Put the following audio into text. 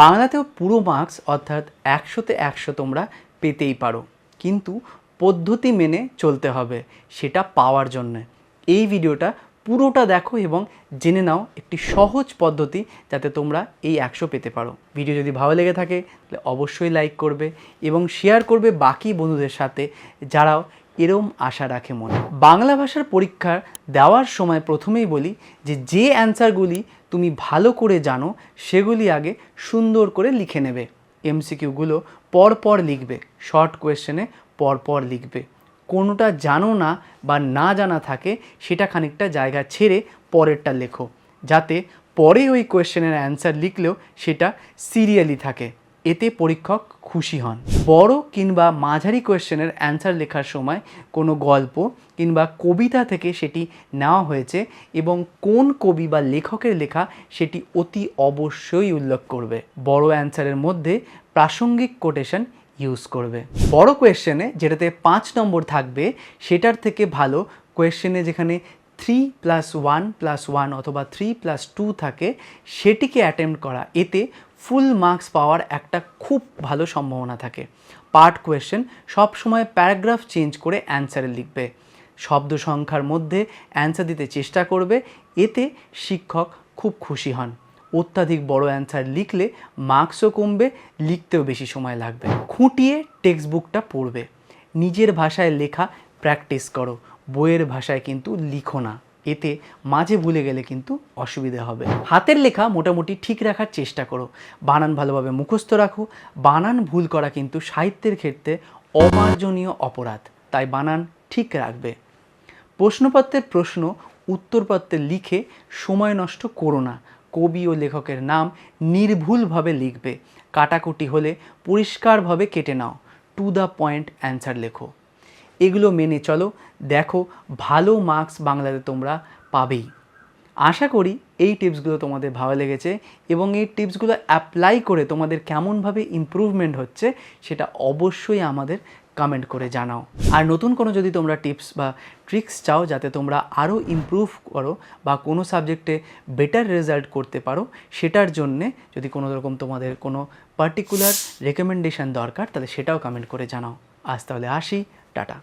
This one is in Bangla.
বাংলাতেও পুরো মার্কস অর্থাৎ একশোতে একশো তোমরা পেতেই পারো। কিন্তু পদ্ধতি মেনে চলতে হবে, সেটা পাওয়ার জন্যে। এই ভিডিওটা পুরোটা দেখো এবং জেনে নাও একটি সহজ পদ্ধতি যাতে তোমরা এই একশো পেতে পারো। ভিডিও যদি ভালো লেগে থাকে, তাহলে অবশ্যই লাইক করবে এবং শেয়ার করবে বাকি বন্ধুদের সাথে, যারাও এরম আশা রাখে মনে। বাংলা ভাষার পরীক্ষা দেওয়ার সময় প্রথমেই বলি যে যে অ্যান্সারগুলি তুমি ভালো করে জানো, সেগুলি আগে সুন্দর করে লিখে নেবে। এমসিকিউগুলো পরপর লিখবে, শর্ট কোয়েশ্চেনে পরপর লিখবে। কোনোটা জানো না বা না জানা থাকে, সেটা খানিকটা জায়গা ছেড়ে পরেরটা লেখো। যাতে পরে ওই কোয়েশ্চেনের অ্যান্সার লিখলেও সেটা সিরিয়ালি থাকে। এতে পরীক্ষক খুশি হন। বড় কিংবা মাঝারি কোয়েশ্চেনের অ্যান্সার লেখার সময় কোনো গল্প কিংবা কবিতা থেকে সেটি নেওয়া হয়েছে এবং কোন কবি বা লেখকের লেখা সেটি অতি অবশ্যই উল্লেখ করবে। বড় অ্যান্সারের মধ্যে প্রাসঙ্গিক কোটেশন ইউজ করবে। বড় কোয়েশ্চেনে যেটাতে পাঁচ নম্বর থাকবে, সেটার থেকে ভালো কোয়েশ্চেনে যেখানে three plus one plus one অথবা থ্রি প্লাস টু থাকে, সেটিকে অ্যাটেম্প্ট করা। এতে ফুল মার্কস পাওয়ার একটা খুব ভালো সম্ভাবনা থাকে। পার্ট কোয়েশ্চেন সবসময় প্যারাগ্রাফ চেঞ্জ করে অ্যান্সারে লিখবে। শব্দ সংখ্যার মধ্যে অ্যান্সার দিতে চেষ্টা করবে, এতে শিক্ষক খুব খুশি হন। অত্যাধিক বড় অ্যান্সার লিখলে মার্কসও কমবে, লিখতেও বেশি সময় লাগবে। খুঁটিয়ে টেক্সট বুকটা পড়বে। নিজের ভাষায় লেখা প্র্যাকটিস করো, বইয়ের ভাষায় কিন্তু লিখো না। এতে মাঝে ভুলে গেলে কিন্তু অসুবিধা হবে। হাতের লেখা মোটামুটি ঠিক রাখার চেষ্টা করো। বানান ভালোভাবে মুখস্থ রাখো। বানান ভুল করা কিন্তু সাহিত্যের ক্ষেত্রে অমার্জনীয় অপরাধ, তাই বানান ঠিক রাখবে। প্রশ্নপত্রের প্রশ্ন, উত্তরপত্রে লিখে সময় নষ্ট করো না। কবি ও লেখকের নাম নির্ভুলভাবে লিখবে। কাটাকুটি হলে পরিষ্কারভাবে কেটে নাও। টু দ্য পয়েন্ট অ্যান্সার লেখো। এগুলো মেনে চলো। দেখো, ভালো মার্কস বাংলাতে তোমরা পাবেই। আশা করি এই টিপসগুলো তোমাদের ভালো লেগেছে এবং এই টিপসগুলো অ্যাপ্লাই করে তোমাদের কেমনভাবে ইমপ্রুভমেন্ট হচ্ছে সেটা অবশ্যই আমাদের কমেন্ট করে জানাও। আর নতুন কোনো যদি তোমরা টিপস বা ট্রিক্স চাও যাতে তোমরা আরও ইমপ্রুভ করো বা কোনো সাবজেক্টে বেটার রেজাল্ট করতে পারো, সেটার জন্যে যদি কোনো রকম তোমাদের কোনো পার্টিকুলার রেকমেন্ডেশন দরকার, তাহলে সেটাও কমেন্ট করে জানাও। আজ তাহলে আসি টাটা